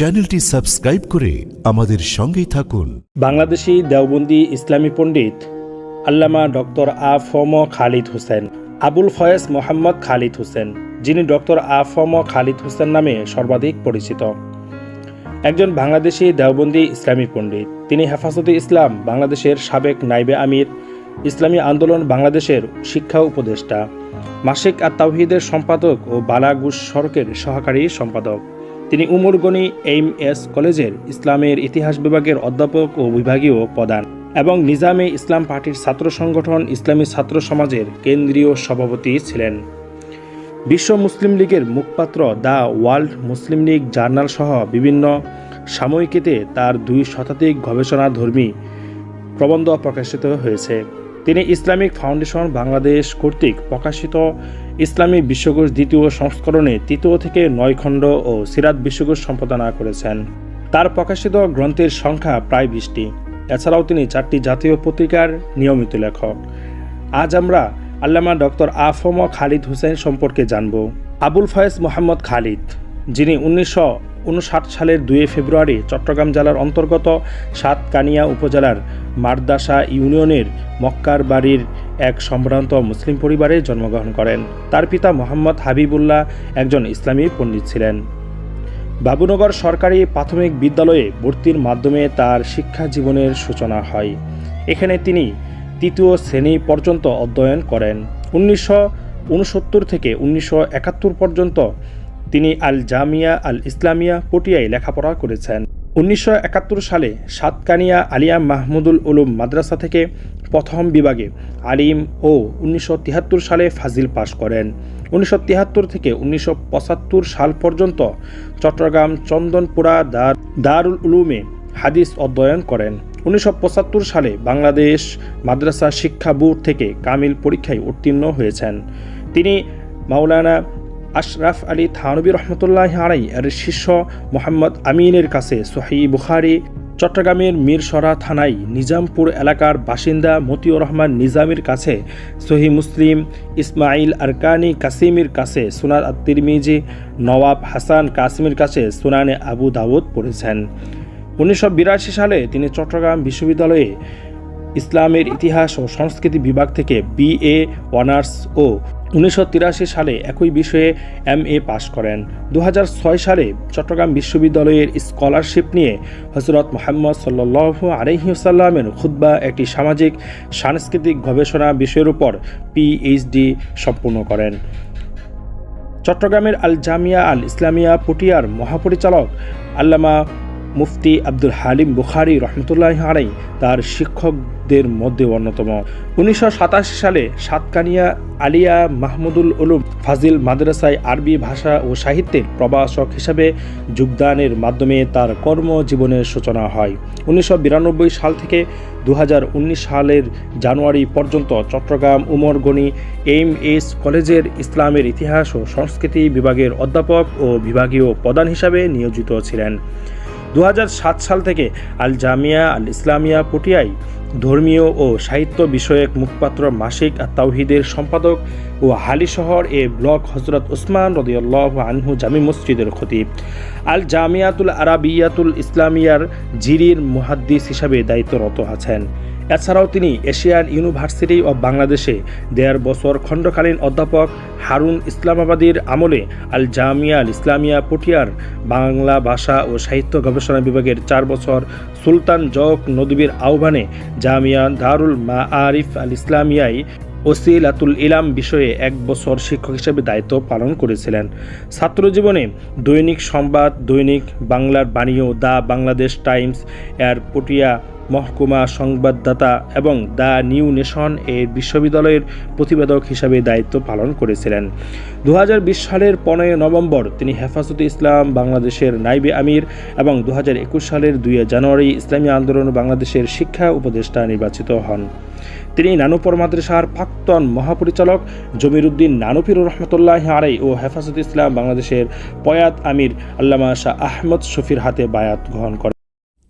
চ্যানেলটি সাবস্ক্রাইব করে আমাদের সঙ্গেই থাকুন। বাংলাদেশি দেওবন্দি ইসলামী পণ্ডিত আল্লামা ডক্টর আ ফম খালিদ হোসেন, আবুল ফয়েজ মোহাম্মদ খালিদ হোসেন, যিনি ডক্টর আ ফম খালিদ হোসেন নামে সর্বাধিক পরিচিত। একজন বাংলাদেশি দেওবন্দি ইসলামী পণ্ডিত। তিনি হেফাজতে ইসলাম বাংলাদেশের সাবেক নাইবে আমির, ইসলামী আন্দোলন বাংলাদেশের শিক্ষা উপদেষ্টা, মাসিক আর তাওহিদের সম্পাদক ও বালাগুস সড়কের সহকারী সম্পাদক। তিনি উমরগনি এইম এস কলেজের ইসলামের ইতিহাস বিভাগের অধ্যাপক ও বিভাগীয় প্রধান এবং নিজামে ইসলাম পার্টির ছাত্র সংগঠন ইসলামী ছাত্র সমাজের কেন্দ্রীয় সভাপতি ছিলেন। বিশ্ব মুসলিম লীগের মুখপাত্র the World Muslim League journal সহ বিভিন্ন সাময়িকীতে তার দুই শতাধিক গবেষণাধর্মী প্রবন্ধ প্রকাশিত হয়েছে। তিনি ইসলামিক ফাউন্ডেশন বাংলাদেশ কর্তৃক প্রকাশিত ইসলামী বিশ্বকোষ দ্বিতীয় সংস্করণে তৃতীয় থেকে নয় খণ্ড ও সিরাত বিশ্বকোষ সম্পাদনা করেছেন। তার প্রকাশিত গ্রন্থের সংখ্যা প্রায় বিশটি। এছাড়াও তিনি চারটি জাতীয় পত্রিকার নিয়মিত লেখক। আজ আমরা আল্লামা ডক্টর আফম খালিদ হুসেন সম্পর্কে জানব। আবুল ফয়েজ মোহাম্মদ খালিদ, যিনি উনিশশো উনষাট সালের দুই ফেব্রুয়ারি চট্টগ্রাম জেলার অন্তর্গত সাতকানিয়া উপজেলার মারদাসা ইউনিয়নের মক্কার বাড়ির এক সম্ভ্রান্ত মুসলিম পরিবারে জন্মগ্রহণ করেন। তার পিতা মোহাম্মদ হাবিবুল্লাহ একজন ইসলামী পণ্ডিত ছিলেন। বাবুনগর সরকারি প্রাথমিক বিদ্যালয়ে ভর্তির মাধ্যমে তার শিক্ষা জীবনের সূচনা হয়। এখানে তিনি তৃতীয় শ্রেণি পর্যন্ত অধ্যয়ন করেন। উনিশশো উনসত্তর থেকে উনিশশো একাত্তর পর্যন্ত তিনি আল জামিয়া আল ইসলামিয়া পটিয়ায় লেখাপড়া করেছেন। উনিশশো একাত্তর সালে সাতকানিয়া আলিয়া মাহমুদুল উলুম মাদ্রাসা থেকে প্রথম বিভাগে আলিম ও উনিশশো তিয়াত্তর সালে ফাজিল পাশ করেন। উনিশশো তিয়াত্তর থেকে উনিশশো পঁচাত্তর সাল পর্যন্ত চট্টগ্রাম চন্দনপুরা দার দারুল উলুমে হাদিস অধ্যয়ন করেন। উনিশশো পঁচাত্তর সালে বাংলাদেশ মাদ্রাসা শিক্ষা বোর্ড থেকে কামিল পরীক্ষায় উত্তীর্ণ হয়েছেন। তিনি মাওলানা আশরাফ আলী থানবী রহমতুল্লাহ আলাই এর শিষ্য মোহাম্মদ আমিনের কাছে সোহাই বুখারি, চট্টগ্রামের মিরসরা থানায় নিজামপুর এলাকার বাসিন্দা মতিউর রহমান নিজামের কাছে সহি মুসলিম ইসমাইল আরকানি কাসিমের কাছে সুনাদ আত্মিরমিজি নওয়াব হাসান কাসিমের কাছে সুনানে আবু দাউদ পড়েছেন। উনিশশো বিরাশি সালে তিনি চট্টগ্রাম বিশ্ববিদ্যালয়ে ইসলামের ইতিহাস ও সংস্কৃতি বিভাগ থেকে বিএ অনার্স ও উনিশশো তিরাশি সালে একই বিষয়ে এম এ পাশ করেন। দু হাজার ছয় সালে চট্টগ্রাম বিশ্ববিদ্যালয়ের স্কলারশিপ নিয়ে হজরত মোহাম্মদ সাল্লাহ আলহিউসাল্লামের খুদ্া একটি সামাজিক, সাংস্কৃতিক গবেষণা বিষয়ের উপর পিএইচডি সম্পূর্ণ করেন। চট্টগ্রামের আল জামিয়া আল ইসলামিয়া পটিয়ার মহাপরিচালক আল্লামা মুফতি আব্দুল হালিম বুখারি রহমতুল্লাহ আলাই তার শিক্ষকদের মধ্যে অন্যতম। উনিশশো সাতাশি সালে সাতকানিয়া আলিয়া মাহমুদুল উলুম ফাজিল মাদ্রাসায় আরবি ভাষা ও সাহিত্যের প্রভাষক হিসাবে যোগদানের মাধ্যমে তার কর্মজীবনের সূচনা হয়। উনিশশো বিরানব্বই সাল থেকে দু হাজার উনিশ সালের জানুয়ারি পর্যন্ত চট্টগ্রাম উমরগনি এম এস কলেজের ইসলামের ইতিহাস ও সংস্কৃতি বিভাগের অধ্যাপক ও বিভাগীয় প্রধান হিসাবে নিয়োজিত ছিলেন। দু হাজার সাত সাল থেকে আল জামিয়া, আল ইসলামিয়া পটিয়ায় ধর্মীয় ও সাহিত্য বিষয়ক মুখপাত্র মাসিক আর তাওহিদের সম্পাদক ও হালিশহর এ ব্লক হজরত উসমান রদিয়াল্লাহ আনহু জামি মসজিদের খতিব। আল জামিয়াতুল আরাবিয়াতুল ইসলামিয়ার জিরির মুহাদ্দিস হিসাবে দায়িত্বরত আছেন। এছাড়াও তিনি এশিয়ান ইউনিভার্সিটি অব বাংলাদেশে দেড় বছর খণ্ডকালীন অধ্যাপক হারুন ইসলামাবাদীর আমলে আল জামিয়া ইসলামিয়া পটিয়ার বাংলা ভাষা ও সাহিত্য গবেষণা বিভাগের চার বছর সুলতান জক নদীবীর আহ্বানে জামিয়া দারুল মা আরিফ আল ইসলামিয়ায় ওসিলাতুল ইলাম বিষয়ে এক বছর শিক্ষক হিসেবে দায়িত্ব পালন করেছিলেন। ছাত্র জীবনে দৈনিক সংবাদ, দৈনিক বাংলার বাণীয় দ্য বাংলাদেশ টাইমস এর পটিয়া মহকুমা সংবাদদাতা এবং দ্য নিউ নেশন এর বিশ্ববিদ্যালয়ের প্রতিবেদক হিসাবে দায়িত্ব পালন করেছিলেন। দু হাজার বিশ সালের পনেরোই নভেম্বর তিনি হেফাজতে ইসলাম, বাংলাদেশের নাইবে আমির এবং দু একুশ সালের দুই জানুয়ারি ইসলামী আন্দোলন বাংলাদেশের শিক্ষা উপদেষ্টা নির্বাচিত হন। তিনি নানুপুর মাদ্রাসার প্রাক্তন মহাপরিচালক জমিরুদ্দিন নানুপির রহমতুল্লাহ আড়াই ও হেফাজত ইসলাম বাংলাদেশের পয়াত আমির আল্লামা শাহ আহমদ শফির হাতে বায়াত গ্রহণ করেন।